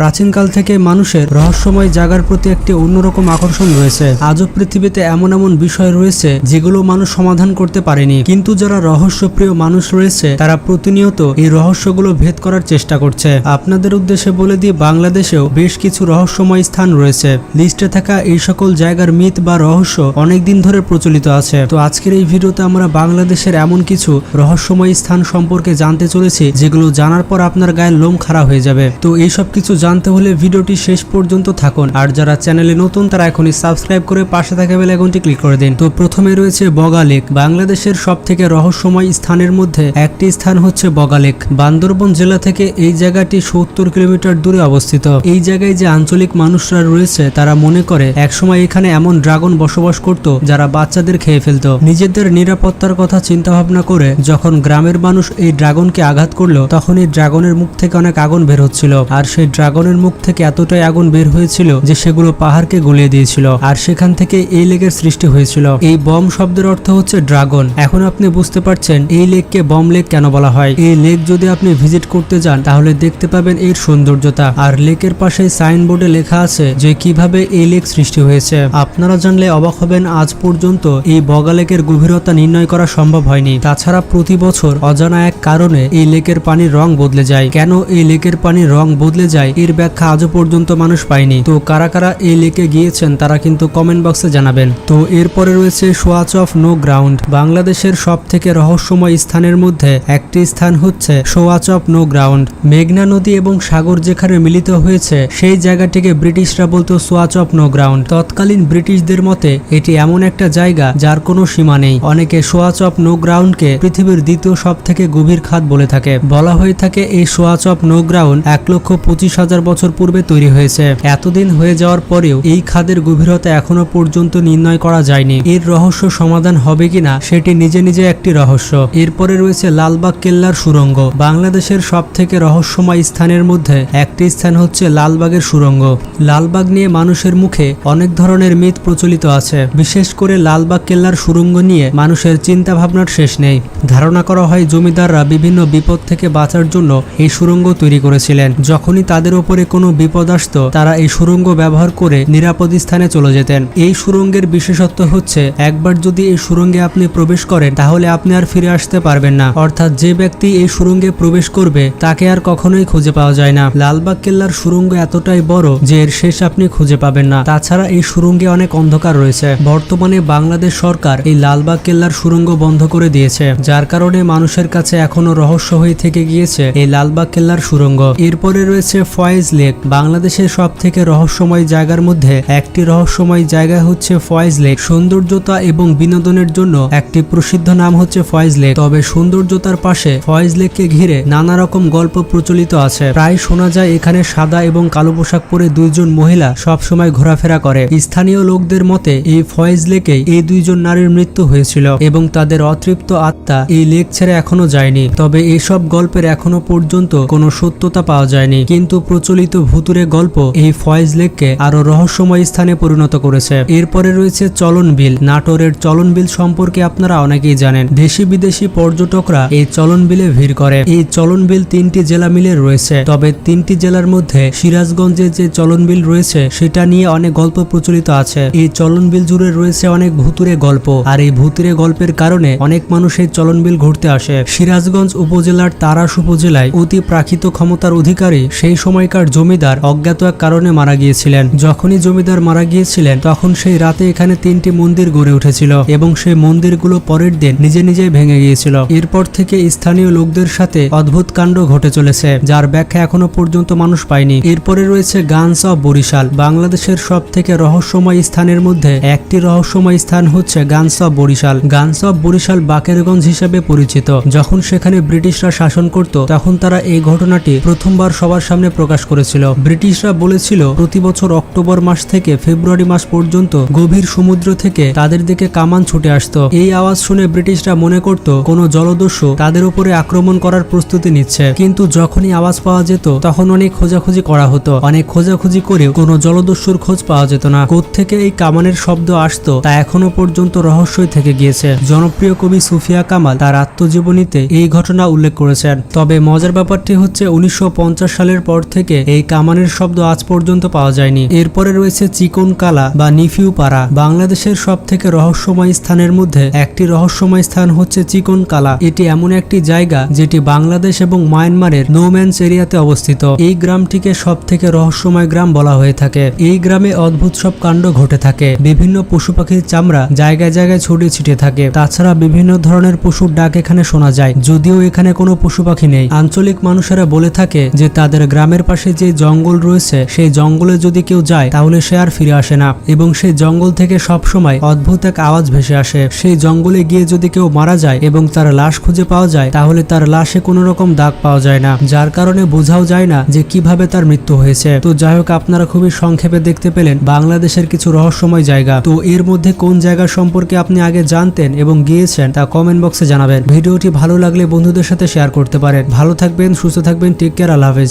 প্রাচীনকাল থেকে মানুষের রহস্যময় জায়গার প্রতি একটি অন্যরকম আকর্ষণ রয়েছে। আজও পৃথিবীতে এমন এমন বিষয় রয়েছে যেগুলো মানুষ সমাধান করতে পারেনি। কিন্তু যারা রহস্যপ্রিয় মানুষ রয়েছে, তারা প্রতিনিয়ত এই রহস্যগুলো ভেদ করার চেষ্টা করছে। আপনাদের উদ্দেশ্যে বলে দিয়ে বাংলাদেশেও বেশ কিছু রহস্যময় স্থান রয়েছে। লিস্টে থাকা এই সকল জায়গার মিথ বা রহস্য অনেক দিন ধরে প্রচলিত আছে। তো আজকের এই ভিডিওতে আমরা বাংলাদেশের এমন কিছু রহস্যময় স্থান সম্পর্কে জানতে চলেছি, যেগুলো জানার পর আপনার গায়ে লোম খাড়া হয়ে যাবে। তো এইসব কিছু জানতে হলে ভিডিওটি শেষ পর্যন্ত থাকুন। আর যারা চ্যানেলে নতুন, তারা এখনই সাবস্ক্রাইব করে পাশে থাকা বেল আইকনটি ক্লিক করে দিন। তো প্রথমে রয়েছে বগা লেক। বাংলাদেশের সব থেকে রহস্যময় স্থানের মধ্যে একটি স্থান হচ্ছে বগা লেক। বান্দরবন জেলা থেকে এই জায়গাটি সত্তর কিলোমিটার দূরে অবস্থিত। এই জায়গায় যে আঞ্চলিক মানুষরা রয়েছে, তারা মনে করে একসময় এখানে এমন ড্রাগন বসবাস করত, যারা বাচ্চাদের খেয়ে ফেলত। নিজেদের নিরাপত্তার কথা চিন্তা ভাবনা করে যখন গ্রামের মানুষ এই ড্রাগনকে আঘাত করল তখন এই ড্রাগনের মুখ থেকে অনেক আগুন বের হচ্ছিল। আর সেই ড্রাগনের মুখ থেকে এতটাই আগুন বের হয়েছিল যে সেগুলো পাহাড়কে গলিয়ে দিয়েছিল, আর সেখান থেকে এই লেকের সৃষ্টি হয়েছিল। এই বম শব্দের অর্থ হচ্ছে ড্রাগন। এখন আপনি বুঝতে পারছেন এই লেককে বম লেক কেন বলা হয়। এই লেক যদি আপনি ভিজিট করতে যান, তাহলে দেখতে পাবেন এর সৌন্দর্যতা। আর লেকের পাশে সাইনবোর্ডে লেখা আছে যে কীভাবে এই লেক সৃষ্টি হয়েছে। আপনারা জানলে অবাক হবেন, আজ পর্যন্ত এই বগা লেকের গভীরতা নির্ণয় করা সম্ভব হয়নি। তাছাড়া প্রতি বছর অজানা এক কারণে এই লেকের পানির রং বদলে যায়। কেন এই লেকের পানির রং বদলে যায় এর ব্যাখ্যা আজও পর্যন্ত মানুষ পায়নি। তো কারা কারা এই লেকে গিয়েছেন তারা কিন্তু কমেন্ট বক্সে জানাবেন। তো এরপরে রয়েছে সোয়াচ অফ নো গ্রাউন্ড। বাংলাদেশের সব থেকে রহস্যময় স্থানের মধ্যে একটি স্থান হচ্ছে সোয়াচ অফ নো গ্রাউন্ড। মেঘনা নদী এবং সাগর যেখানে মিলিত হয়েছে, সেই জায়গাটিকে ব্রিটিশরা বলতো সোয়াচ অফ নো গ্রাউন্ড। তৎকালীন ব্রিটিশদের মতে, এটি এমন একটা জায়গা যার কোনো সীমা নেই। অনেকে সোয়াচ অফ নো গ্রাউন্ডকে পৃথিবীর দ্বিতীয় সব থেকে গভীর খাত বলে থাকে। বলা হয়ে থাকে এই সোয়াচ অফ নো গ্রাউন্ড এক লক্ষ পঁচিশ হাজার বছর পূর্বে তৈরি হয়েছে। এতদিন হয়ে যাওয়ার পরেও এই খাদের গভীরতা এখনও পর্যন্ত নির্ণয় করা যায়নি। এর রহস্য সমাধান হবে কিনা, সেটি নিজে নিজে একটি রহস্য। এরপরে রয়েছে লালবাগ কেল্লার সুরঙ্গ। বাংলাদেশের সব থেকে রহস্যময় স্থানের মধ্যে একটি স্থান হচ্ছে লালবাগের সুরঙ্গ। লালবাগ নিয়ে মানুষের মুখে অনেক ধরনের মিথ প্রচলিত আছে। বিশেষ করে লালবাগ কেল্লার সুরঙ্গ নিয়ে মানুষের চিন্তা ভাবনার শেষ নেই। ধারণা করা হয় জমিদাররা বিভিন্ন বিপদ থেকে বাঁচার জন্য এই সুরঙ্গ তৈরি করেছিলেন। যখনই তাদের উপরে কোনো বিপদ আসত, তারা এই সুরঙ্গ ব্যবহার করে নিরাপদ স্থানে চলে যেতেন। এই সুরঙ্গের বিশেষত্ব হচ্ছে, একবার যদি এই সুরঙ্গে আপনি প্রবেশ করেন, তাহলে আপনি আর ফিরে আসতে পারবেন না। অর্থাৎ যে ব্যক্তি এই সুরঙ্গে প্রবেশ করবে, তাকে আর কখনোই খুঁজে পাওয়া যায় না। লালবাগ কেল্লার সুরঙ্গ এতটাই বড় যে এর শেষ আপনি খুঁজে পাবেন না। তাছাড়া এই সুরঙ্গে অনেক অন্ধকার রয়েছে। বর্তমানে বাংলাদেশ সরকার এই লালবাগ কেল্লার সুরঙ্গ বন্ধ করে দিয়েছে, যার কারণে মানুষের কাছে এখনও রহস্য হয়ে থেকে গিয়েছে এই লালবাগ কেল্লার সুরঙ্গ। এরপরে রয়েছে ফয়েজ লেক, বাংলাদেশের সব থেকে রহস্যময় জায়গার মধ্যে একটি রহস্যময় জায়গা হচ্ছে ফয়েজ লেক। সৌন্দর্যতা এবং বিনোদনের জন্য একটি প্রসিদ্ধ নাম হচ্ছে ফয়েজ লেক। তবে সৌন্দর্যতার পাশে ফয়েজ লেককে ঘিরে নানা রকম গল্প প্রচলিত আছে। প্রায় শোনা যায় এখানে সাদা এবং কালো পোশাক পরে দুইজন মহিলা সব সময় ঘোরাফেরা করে। স্থানীয় লোকদের মতে, এই ফয়েজ লেকে এই দুইজন নারীর মৃত্যু হয়েছিল এবং তাদের অতৃপ্ত আত্মা এই লেক ছেড়ে এখনও যায়নি। তবে এসব গল্পের এখনও পর্যন্ত কোনো সত্যতা পাওয়া যায়নি। কিন্তু প্রচলিত ভুতুরে গল্প এই ফয়েজ লেককে আরও রহস্যময় স্থানে পরিণত করেছে। এরপরে রয়েছে চলন বিল নাটোরের চলন বিল সম্পর্কে আপনারা অনেকেই জানেন। দেশি বিদেশি পর্যটকরা এই চলন বিলে ভিড় করে। এই চলন বিল তিনটি জেলা মিলে রয়েছে। তবে তিনটি জেলার মধ্যে সিরাজগঞ্জে যে চলন বিল রয়েছে, সেটা নিয়ে অনেক গল্প প্রচলিত আছে। এই চলন বিল জুড়ে রয়েছে অনেক ভুতুরে গল্প। আর এই ভুতুরে গল্পের কারণে অনেক মানুষ এই চলন বিল ঘুরতে আসে। সিরাজগঞ্জ উপজেলার তারাস উপজেলায় অতি প্রাকৃত ক্ষমতার অধিকারী সেই সময়কার জমিদার অজ্ঞাত এক কারণে মারা গিয়েছিলেন। যখনই জমিদার মারা গিয়েছিলেন, তখন সেই রাতে এখানে তিনটি মন্দির গড়ে উঠেছিল এবং সেই মন্দিরগুলো পরের দিন নিজে নিজেই ভেঙে গিয়েছিল। এরপর থেকে স্থানীয় লোকদের সাথে অদ্ভুত কাণ্ড ঘটে চলেছে, যার ব্যাখ্যা এখনও পর্যন্ত মানুষ পায়নি। এরপরে রয়েছে গানস অফ বরিশাল, বাংলাদেশের সব থেকে রহস্যময় স্থানের মধ্যে একটি রহস্যময় স্থান হচ্ছে guns of Barisal. Guns of Barisal Bakerganj হিসেবে পরিচিত। যখন সেখানে ব্রিটিশরা শাসন করত, তখন তারা এই ঘটনাটি প্রথমবার সবার সামনে প্রকাশ করেছিল। ব্রিটিশরা বলেছিল, প্রতি বছর অক্টোবর মাস থেকে ফেব্রুয়ারি মাস পর্যন্ত গভীর সমুদ্র থেকে তাদের দিকে কামান ছুটে আসতো। এই আওয়াজ শুনে ব্রিটিশরা মনে করত, কোনো জলদস্যু তাদের উপরে আক্রমণ করার প্রস্তুতি নিচ্ছে। কিন্তু যখনই আওয়াজ পাওয়া যেত, তখন অনেক খোঁজাখুঁজি করা হতো। অনেক খোঁজাখুঁজি করেও কোনো জলদস্যুর খোঁজ পাওয়া যেত না। থেকে এই কামানের শব্দ আসতো, তা এখনও পর্যন্ত রহস্যই থেকে গিয়েছে। জনপ্রিয় কবি সুফিয়া কামাল তার আত্মজীবনীতে এই ঘটনা উল্লেখ করেছেন। তবে মজার ব্যাপারটি হচ্ছে, উনিশশো পঞ্চাশ সালের পর থেকে থেকে এই কামানের শব্দ আজ পর্যন্ত পাওয়া যায়নি। এরপরে রয়েছে চিকন কালা বা নিফিউ পাড়া। বাংলাদেশের সব থেকে রহস্যময় স্থানের মধ্যে একটি রহস্যময় স্থান হচ্ছে চিকন কালা। এটি এমন একটি জায়গা যেটি বাংলাদেশ এবং মায়ানমারের নোম্যান্স এরিয়াতে অবস্থিত। এই গ্রামটিকে সব থেকে রহস্যময় গ্রাম বলা হয়ে থাকে। এই গ্রামে অদ্ভুত সব কাণ্ড ঘটে থাকে। বিভিন্ন পশু পাখির চামড়া জায়গায় জায়গায় ছড়িয়ে ছিটে থাকে। তাছাড়া বিভিন্ন ধরনের পশুর ডাক এখানে শোনা যায়। যদিও এখানে কোনো পশু পাখি নেই। আঞ্চলিক মানুষেরা বলে থাকে যে তাদের গ্রামের পাশে যে জঙ্গল রয়েছে, সেই জঙ্গলে যদি কেউ যায়, তাহলে সে আর ফিরে আসে না। এবং সেই জঙ্গল থেকে সব সময় অদ্ভুত এক আওয়াজ ভেসে আসে। সেই জঙ্গলে গিয়ে যদি কেউ মারা যায় এবং তার লাশ খুঁজে পাওয়া যায়, তাহলে তার লাশে কোনো রকম দাগ পাওয়া যায় না। যার কারণে বোঝাও যায় না যে কীভাবে তার মৃত্যু হয়েছে। তো যাই হোক, আপনারা খুবই সংক্ষেপে দেখতে পেলেন বাংলাদেশের কিছু রহস্যময় জায়গা। তো এর মধ্যে কোন জায়গা সম্পর্কে আপনি আগে জানতেন এবং গিয়েছেন, তা কমেন্ট বক্সে জানাবেন। ভিডিওটি ভালো লাগলে বন্ধুদের সাথে শেয়ার করতে পারেন। ভালো থাকবেন, সুস্থ থাকবেন, টেক কেয়ার, আল্লাহ হাফেজ।